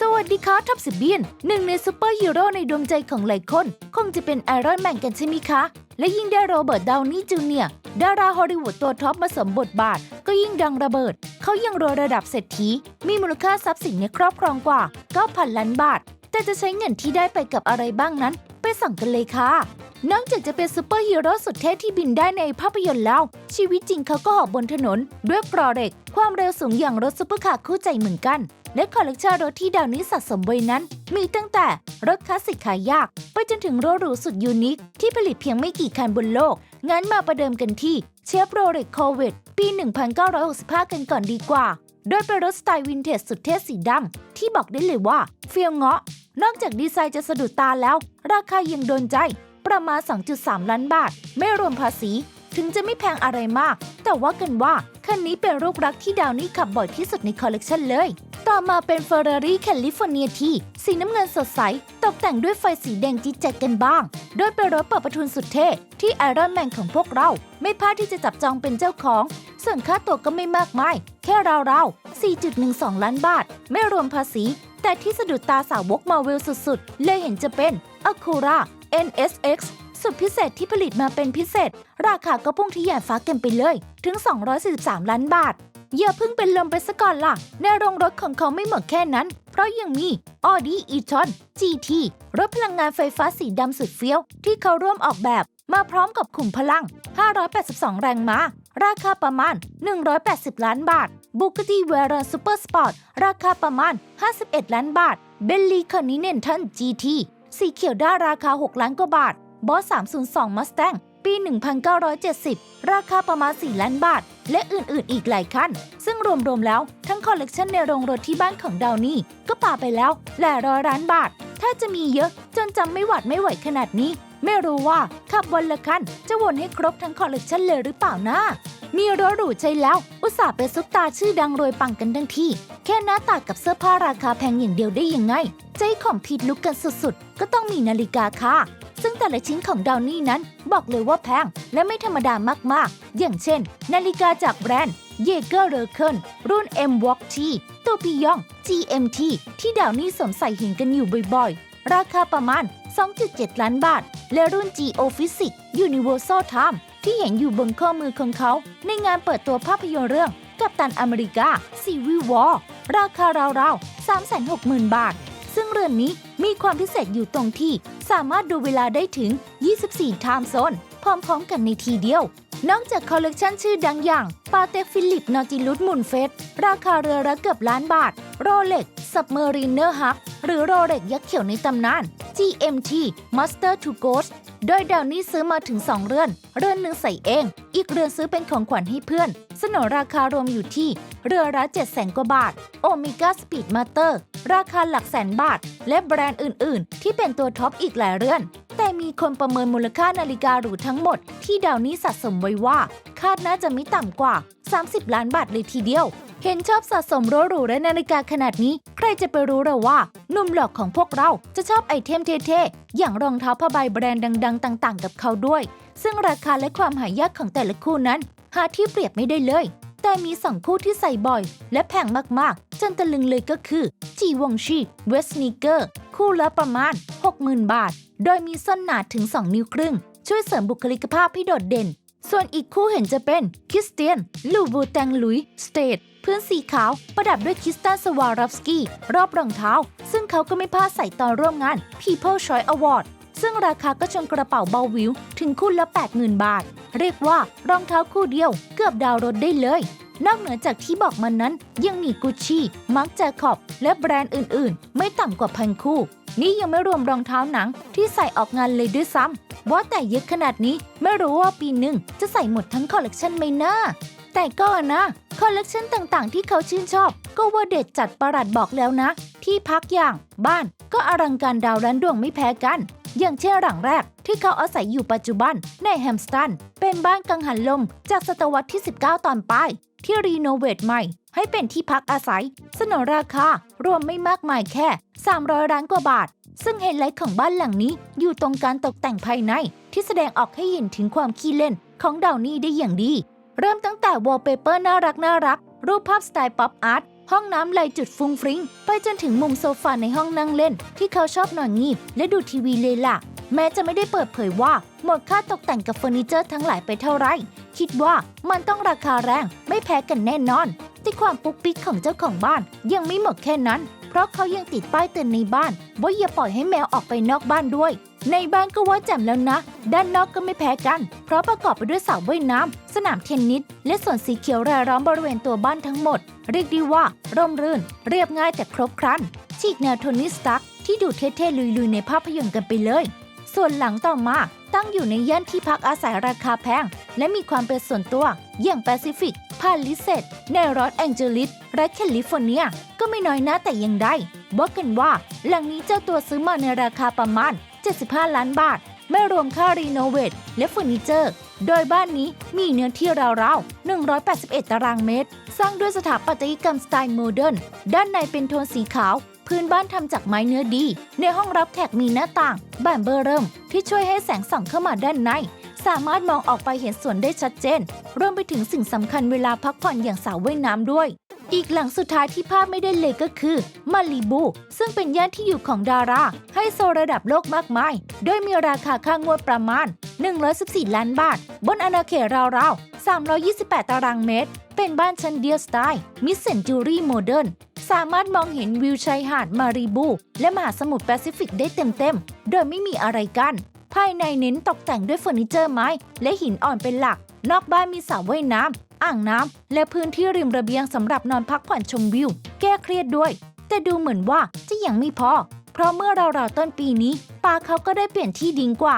สวัสดีครับท็อปสิบเบียนหนึ่งในซูเปอร์ฮีโร่ในดวงใจของหลายคน คงจะเป็นไอรอนแมนกันใช่ไหมคะ และยิ่งได้โรเบิร์ตดาวนี่จูเนียร์ดาราฮอลลีวูดตัวท็อปมาสมบทบาท ก็ยิ่งดังระเบิด เขายังรวยระดับเศรษฐี มีมูลค่าทรัพย์สินในครอบครองกว่า 9,000 ล้านบาท แต่จะใช้เงินที่ได้ไปกับอะไรบ้างนั้น ไปสั่งกันเลยค่ะ นอกจากจะเป็นซูเปอร์ฮีโร่สุดเท่ที่บินได้ในภาพยนตร์แล้ว ชีวิตจริงเขาก็หอบบนถนน ด้วยกรอเหล็ก ความเร็วสูงอย่างรถซุปเปอร์คาร์คู่ใจเหมือนกัน และคอลเลกชันรถที่ดาวนี้สะสมไว้นั้น มีตั้งแต่รถคลาสสิกขายยาก ไปจนถึงรถหรูสุดยูนิค ที่ผลิตเพียงไม่กี่คันบนโลก งั้นมาประเดิมกันที่เชฟโรเล็กโควิดปี 1965 กันก่อนดีกว่า โดยเป็นรถสไตล์วินเทจสุดเท่สีดำที่บอกได้เลยว่าเฟียงเงาะนอกจากดีไซน์จะสะดุดตาแล้ว ราคายังโดนใจ ประมาณ 2.3 ล้านบาท ไม่รวมภาษี ถึงจะไม่แพงอะไรมาก แต่ว่ากันว่าคันนี้เป็นรูปรักที่ดาวนี่ขับบ่อยที่สุดในคอลเลกชันเลย ต่อมาเป็น Ferrari California T สีน้ำเงินสดใส ตกแต่งด้วยไฟสีแดงจี๊ดแจ๊ดกันบ้าง โดยเป็นรถเปิดประทุนสุดเท่ที่ไอรอนแมนของพวกเรา ไม่พลาดที่จะจับจองเป็นเจ้าของ ส่วนค่าตัวก็ไม่มากมาย แค่ราวๆ 4.12 ล้านบาท ไม่รวมภาษี แต่ที่สะดุดตาสาวกมาเวลสุดๆ เลยเห็นจะเป็น Acura NSX สุดพิเศษที่ผลิตมาเป็นพิเศษ ราคาก็พุ่งทะยานฟ้าเกันไปเลย ถึง 243 ล้านบาท อย่าเพิ่งเป็นลมไปซะก่อนล่ะ ในโรงรถของเขาไม่หมดแค่นั้น เพราะยังมี Audi e-tron GT รถพลังงานไฟฟ้าสีดำสุดเฟี้ยว ที่เขาร่วมออกแบบ มาพร้อมกับขุมพลัง 582 แรงม้า ราคาประมาณ 180 ล้านบาท Bugatti Veyron Super Sport ราคาประมาณ 51 ล้านบาท Bentley Continental GT สีเขียวด้าราคา 6 ล้านกว่าบาท บอส 302 Mustang ปี 1970 ราคาประมาณ 4 ล้านบาท และอื่นๆ อีกหลายคัน ซึ่งรวม ๆ แล้ว ทั้งคอลเลกชันในโรงรถที่บ้านของดาวนี่ ก็ป่าไปแล้วหลายร้อยล้านบาท ถ้าจะมีเยอะจนจำไม่หวัดไม่ไหวขนาดนี้ ไม่รู้ว่าขับวันละคันจะวนให้ครบทั้งคอลเลกชันเลยหรือเปล่านะ มีรถหรูใช่แล้ว อุตส่าห์เป็นซุปตาชื่อดังรวยปังกันทั้งที่ แค่หน้าตากับเสื้อผ้าราคาแพงอย่างเดียวได้ยังไง ใจของผิดลุกกันสุดๆ ก็ต้องมีนาฬิกาค่ะ ซึ่งแต่ละชิ้นของดาวนี่นั้น บอกเลยว่าแพงและไม่ธรรมดามากๆ อย่างเช่น นาฬิกาจากแบรนด์เยเกอร์เรเคิลรุ่น M Walk T ตัวปียอง GMT ที่ดาวนี่สวมใส่เห็นกันอยู่บ่อยๆ ราคาประมาณ 2.7 ล้านบาท และรุ่น Geo Physics Universal Time ที่เห็นอยู่บนข้อมือของเขา ในงานเปิดตัวภาพยนตร์เรื่อง กัปตันอเมริกา Civil War ราคาราวๆ 360,000 บาท ซึ่งเรือนนี้มีความพิเศษอยู่ตรงที่ สามารถดูเวลาได้ถึง 24 ไทม์โซน พร้อมๆ กันในทีเดียวนอกจากคอลเลกชันชื่อดังอย่าง ปาเตฟิลิปนอติลุสมุนเฟส ราคาเรือละเกือบล้านบาท โรเล็กซับเมอรีเนอร์ฮักหรือโรเล็กยักษ์เขียวในตำนาน GMT Master to Ghost โดยดาวนี้ซื้อมาถึง 2 เรือน เรือนหนึ่งใส่เอง อีกเรือนซื้อเป็นของขวัญให้เพื่อน สนนราคารวมอยู่ที่ เรือละ7 0 0 0 0กว่าบาท โอเมก้าสปีดมาเตอร์ ราคาหลักแสนบาท และแบรนด์อื่น ๆ ที่เป็นตัวท็อปอีกหลายเรือน แต่มีคนประเมินมูลค่านาฬิกาหรูทั้งหมด ที่ดาวนี้สะสมไว้ว่า คาดน่าจะไม่ต่ำกว่า 30 ล้านบาทเลยทีเดียว เห็นชอบสะสมรถหรูและนาฬิกาขนาดนี้ ใครจะไปรู้หรอว่าหนุ่มหลอกของพวกเราจะชอบไอเทมเท่ๆ อย่างรองเท้าผ้าใบแบรนด์ดัง ๆ ต่าง ๆ กับเขาด้วย ซึ่งราคาและความหายากของแต่ละคู่นั้น หาที่เปรียบไม่ได้เลย แต่มีสองคู่ที่ใส่บ่อย และแพงมากๆ จนตะลึงเลยก็คือจีวงชีเวสนิเกอร์คู่ละประมาณ 60,000 บาท โดยมีส้นหนาถึง 2 นิ้วครึ่ง ช่วยเสริมบุคลิกภาพให้โดดเด่น ส่วนอีกคู่เห็นจะเป็นคริสเตียนลูบูแตงลุยสเตท พื้นสีขาวประดับด้วยคริสตันสวารอฟสกี้รอบรองเท้า ซึ่งเขาก็ไม่พลาดใส่ตอนร่วมงาน People Choice Award ซึ่งราคาก็ชนกระเป๋าเบาวิว ถึงคู่ละ 80,000 บาท เรียกว่ารองเท้าคู่เดียวเกือบดาวรถได้เลย นอกเหนือจากที่บอกมันนั้น ยังมีกุชชี่มาร์กแจคอบ และแบรนด์อื่น ๆ ไม่ต่ำกว่าพันคู่ นี่ยังไม่รวมรองเท้าหนังที่ใส่ออกงานเลยด้วยซ้ำ ว่าแต่เยอะขนาดนี้ไม่รู้ว่าปีหนึ่งจะใส่หมดทั้งคอลเลกชันไหมนะแต่ก็นะคอลเลกชันต่างๆ ที่เขาชื่นชอบ ก็ว่าเด็ดจัดประหลัดบอกแล้วนะ ที่พักอย่างบ้านก็อลังการดาวร้านดวงไม่แพ้กัน อย่างเช่นหลังแรกที่เขาอาศัยอยู่ปัจจุบันในแฮมสตัน เป็นบ้านกังหันลมจากศตวรรษที่ 19 ตอนปลายที่รีโนเวทใหม่ ให้เป็นที่พักอาศัย สนนราคารวมไม่มากมายแค่ 300ล้านกว่าบาท ซึ่งไฮไลท์ของบ้านหลังนี้อยู่ตรงการตกแต่งภายใน ที่แสดงออกให้เห็นถึงความขี้เล่นของดาวนี่ได้อย่างดี เริ่มตั้งแต่วอลเปเปอร์น่ารักน่ารัก รูปภาพสไตล์ป๊อปอาร์ตห้องน้ำไหลจุดฟุ้งฟริ้ง ไปจนถึงมุมโซฟาในห้องนั่งเล่น ที่เขาชอบนอนงีบและดูทีวีเลยล่ะ แม้จะไม่ได้เปิดเผยว่า หมดค่าตกแต่งกับเฟอร์นิเจอร์ทั้งหลายไปเท่าไร คิดว่ามันต้องราคาแรงไม่แพ้กันแน่นอนที่ความปุ๊กปิ๊กของเจ้าของบ้านยังไม่หมดแค่นั้น เพราะเขายังติดป้ายเตือนในบ้าน ว่าอย่าปล่อยให้แมวออกไปนอกบ้านด้วย ในบ้านก็ว่าแจ่มแล้วนะ ด้านนอกก็ไม่แพ้กัน เพราะประกอบไปด้วยสระว่ายน้ำสนามเทนนิสและสวนสีเขียวรายล้อมบริเวณตัวบ้านทั้งหมด เรียกได้ว่า ร่มรื่น เรียบง่ายแต่ครบครันฉีกแนวโทนี่สตั๊กที่ดูเท่ๆลุยๆในภาพยนตร์กันไปเลย ส่วนหลังต่อมาตั้งอยู่ในย่านที่พักอาศัยราคาแพง และมีความเป็นส่วนตัวอย่างแปซิฟิกาลิเซตในรอสแองเจลิสและแคลิฟอร์เนีย ก็ไม่น้อยน้าแต่ยังได้บอกกันว่าหลังนี้เจ้าตัวซื้อมาในราคาประมาณ 75 ล้านบาท ไม่รวมค่ารีโนเวทและเฟอร์นิเจอร์ โดยบ้านนี้มีเนื้อที่ราวๆ 181 ตารางเมตร สร้างด้วยสถาปัตยกรรมสไตล์โมเดิร์นด้านในเป็นโทนสีขาวพื้นบ้านทำจากไม้เนื้อดี ในห้องรับแขกมีหน้าต่างบานเบอร์เริ่ม ที่ช่วยให้แสงส่องเข้ามาด้านใน สามารถมองออกไปเห็นสวนได้ชัดเจน รวมไปถึงสิ่งสำคัญเวลาพักผ่อนอย่างสาวว่ายน้ำด้วย อีกหลังสุดท้ายที่ภาพไม่ได้เลยก็คือมาลีบู ซึ่งเป็นย่านที่อยู่ของดาราให้โซระดับโลกมากมาย โดยมีราคาค่างวดประมาณ 114 ล้านบาท บนอาณาเขตราวๆ 328 ตารางเมตร เป็นบ้านชั้นเดียวสไตล์มิสเซนจูรี่โมเดิร์นสามารถมองเห็นวิวชายหาดมารีบู และมหาสมุทรแปซิฟิกได้เต็มๆ โดยไม่มีอะไรกั้น ภายในเน้นตกแต่งด้วยเฟอร์นิเจอร์ไม้ และหินอ่อนเป็นหลัก นอกบ้านมีสระว่ายน้ำอ่างน้ำและพื้นที่ริมระเบียงสำหรับนอนพักผ่อนชมวิว แก้เครียดด้วย แต่ดูเหมือนว่าจะยังไม่พอ เพราะเมื่อราวๆต้นปีนี้ปาเขาก็ได้เปลี่ยนที่ดินกว่า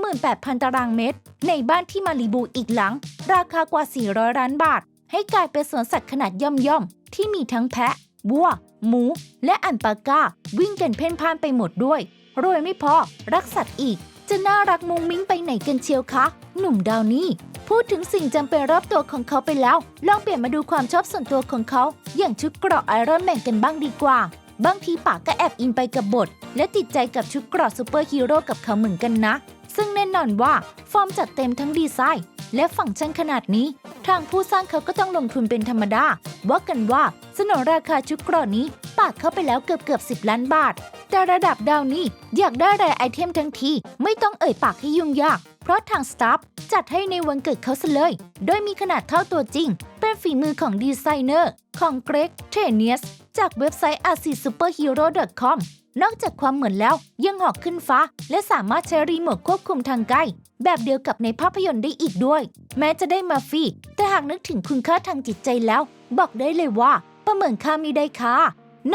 28,000 ตารางเมตร ในบ้านที่มารีบูอีกหลัง ราคากว่า 400 ล้านบาท ให้กลายเป็นสวนสัตว์ขนาดย่อมๆที่มีทั้งแพะวัว หมู และอันปาก้า วิ่งกันเพ่นพ่านไปหมดด้วย รวยไม่พอ รักสัตว์อีก จะน่ารักมุงมิ้งไปไหนกันเชียวคะ หนุ่มดาวนี่พูดถึงสิ่งจำเป็นรอบตัวของเขาไปแล้ว ลองเปลี่ยนมาดูความชอบส่วนตัวของเขา อย่างชุดเกราะไอรอนแมนกันบ้างดีกว่า บางทีปากก็แอบอินไปกับบท และติดใจกับชุดเกราะซูเปอร์ฮีโร่กับเขาเหมือนกันนะ ซึ่งแน่นอนว่า ฟอร์มจัดเต็มทั้งดีไซน์ และฟังก์ชันขนาดนี้ ทางผู้สร้างเขาก็ต้องลงทุนเป็นธรรมดา ว่ากันว่าสนนราคาชุดเกราะนี้ปากเข้าไปแล้วเกือบเกือบสิบล้านบาท แต่ระดับดาวนี้อยากได้แรไอเทมทั้งที ไม่ต้องเอ่ยปากให้ยุ่งยาก เพราะทางสตาฟจัดให้ในวันเกิดเขาซะเลย โดยมีขนาดเท่าตัวจริง เป็นฝีมือของดีไซเนอร์ ของเกรกเทเนียส จากเว็บไซต์ r c superhero com นอกจากความเหมือนแล้วยังหอกขึ้นฟ้า และสามารถใช้รีโมทควบคุมทางไกลแบบเดียวกับในภาพยนตร์ได้อีกด้วย แม้จะได้มาฟรีแต่หากนึกถึงคุณค่าทางจิตใจแล้ว บอกได้เลยว่า ประเมินค่าไม่ได้ค่ะ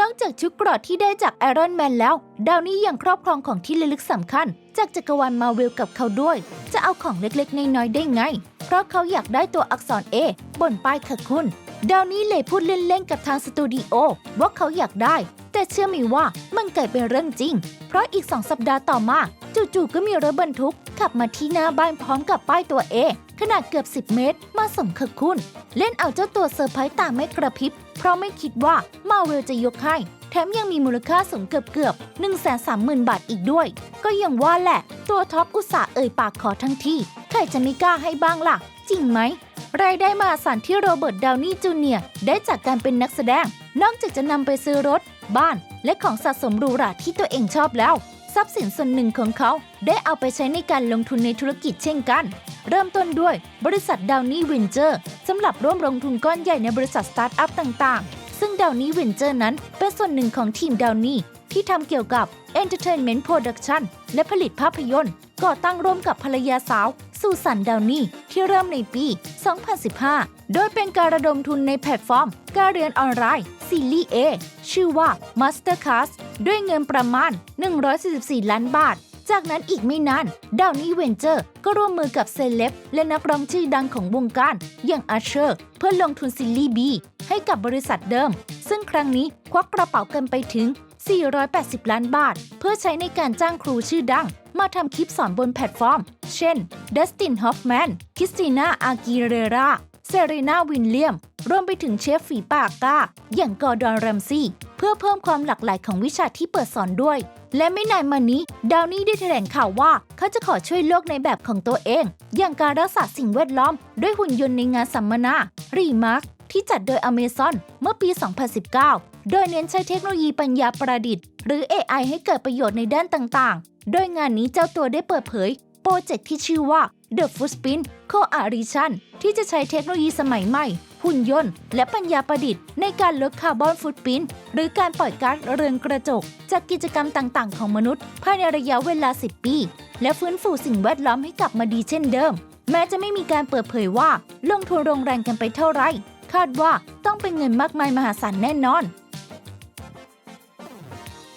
นอกจากชุดเกราะที่ได้จากไอรอนแมนแล้ว ดาวนี้ยังครอบครองของที่ระลึกสำคัญ จากจักรวาลมาเวลกับเขาด้วย จะเอาของเล็กๆน้อยๆได้ไง ราะเขาอยากได้ตัวอักษร A บนป้ายค่ะคุณ ดาวนี้เลยพูดเล่นๆกับทางสตูดิโอว่าเขาอยากได้ แต่เชื่อไมีว่ามันกลายเป็นเรื่องจริง เพราะอีกสองสัปดาห์ต่อมา จู่ๆก็มีรถบรรทุก ขับมาที่หน้าบ้านพร้อมกับป้ายตัว A ขนาดเกือบ 10 เมตร มาส่งค่ะคุณ เล่นเอาเจ้าตัวเซอร์ไพรส์ตาไม่กระพริบ เพราะไม่คิดว่ามาเวลจะยกให้แถมยังมีมูลค่าสูงเกือบเกือบ1 3 0 0 0 0 บาทอีกด้วย ก็ยังว่าแหละ ตัวท็อปอุตสาห์เอ่ยปากขอทั้งที่ ใครจะไม่กล้าให้บ้างล่ะ จริงไหม รายได้มาศาลที่โรเบิร์ตดาวนี่จูเนียร์ได้จากการเป็นนักแสดง นอกจากจะนำไปซื้อรถ บ้าน และของสะสมหรูหราที่ตัวเองชอบแล้ว ทรัพย์สินส่วนหนึ่งของเขา ได้เอาไปใช้ในการลงทุนในธุรกิจเช่นกัน เริ่มต้นด้วยบริษัทดาวนี่วินเจอร์สำหรับร่วมลงทุนก้อนใหญ่ในบริษัทสตาร์ทอัพต่างๆ ซึ่งดาวนี่วินเจอร์นั้นเป็นส่วนหนึ่งของทีมดาวนี่ที่ทำเกี่ยวกับ Entertainment Production และผลิตภาพยนตร์ ก่อตั้งร่วมกับภรรยาสาว ซูสันดาวนี่ที่เริ่มในปี 2015 โดยเป็นการระดมทุนในแพลตฟอร์ม การเรียนออนไลน์ซีรีส์ A ชื่อว่า Masterclass ด้วยเงินประมาณ 144 ล้านบาท จากนั้นอีกไม่นานดาวนี่เวนเจอร์ก็ร่วมมือกับเซเลบและนักร้องชื่อดังของวงการ อย่างอาเชอร์เพื่อลงทุนซีรีส์ B ให้กับบริษัทเดิม ซึ่งครั้งนี้ควักกระเป๋ากันไปถึง 480 ล้านบาท เพื่อใช้ในการจ้างครูชื่อดัง มาทำคลิปสอนบนแพลตฟอร์ม เช่นดัสตินฮอฟแมนคริสติน่าอากีเรราเซเรนาวินเลียม รวมไปถึงเชฟฝีปากกาอย่างกอร์ดอนแรมซี่เพื่อเพิ่มความหลากหลายของวิชาที่เปิดสอนด้วย และไม่นานมานี้ ดาวนี่ได้แถลงข่าวว่าเขาจะขอช่วยโลกในแบบของตัวเอง อย่างการรักษาสิ่งแวดล้อม ด้วยหุ่นยนต์ในงานสัมมนา รีมาร์คที่จัดโดย Amazon เมื่อปี 2019 โดยเน้นใช้เทคโนโลยีปัญญาประดิษฐ์ หรือ AI ให้เกิดประโยชน์ในด้านต่างๆ โดยงานนี้เจ้าตัวได้เปิดเผย โปรเจกต์ที่ชื่อว่า The Footspin Coalition ที่จะใช้เทคโนโลยีสมัยใหม่ หุ่นยนต์ และปัญญาประดิษฐ์ในการลดคาร์บอนฟุตปรินหรือการปล่อยก๊าซเรือนกระจก จากกิจกรรมต่างๆ ของมนุษย์ ภายในระยะเวลา 10 ปี และฟื้นฟูสิ่งแวดล้อมให้กลับมาดีเช่นเดิม แม้จะไม่มีการเปิดเผยว่าลงทุนโรงแรงกันไปเท่าไหร่คาดว่าต้องเป็นเงินมากมายมหาศาลแน่นอน